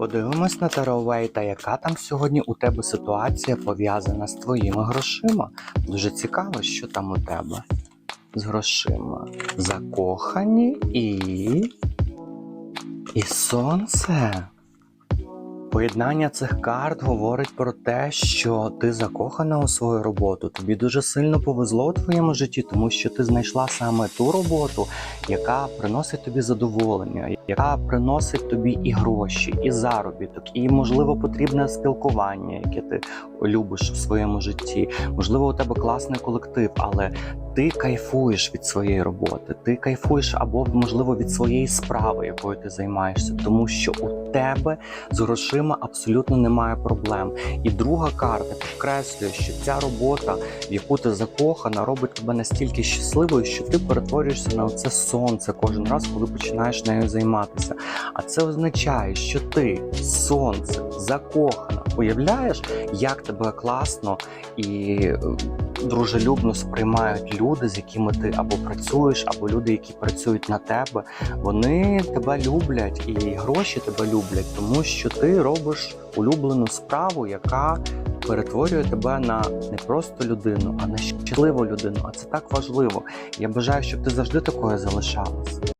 Подивимось на Таровейта, яка там сьогодні у тебе ситуація пов'язана з твоїми грошима. Дуже цікаво, що там у тебе з грошима. Закохані і. І сонце. Поєднання цих карт говорить про те, що ти закохана у свою роботу. Тобі дуже сильно повезло у твоєму житті, тому що ти знайшла саме ту роботу, яка приносить тобі задоволення, яка приносить тобі і гроші, і заробіток, і можливо потрібне спілкування, яке ти любиш в своєму житті. Можливо, у тебе класний колектив, але ти кайфуєш від своєї роботи, ти кайфуєш або можливо від своєї справи, якою ти займаєшся, тому що у тебе з грошима абсолютно немає проблем. І друга карта підкреслює, що ця робота, в яку ти закохана, робить тебе настільки щасливою, що ти перетворюєшся на це сонце кожен раз, коли починаєш нею займатися. А це означає, що ти сонце закохана. Уявляєш, як тебе класно і е, дружелюбно сприймають люди, з якими ти або працюєш, або люди, які працюють на тебе. Вони тебе люблять і гроші тебе люблять, тому що ти робиш улюблену справу, яка перетворює тебе на не просто людину, а на щасливу людину. А це так важливо. Я бажаю, щоб ти завжди такою залишалась.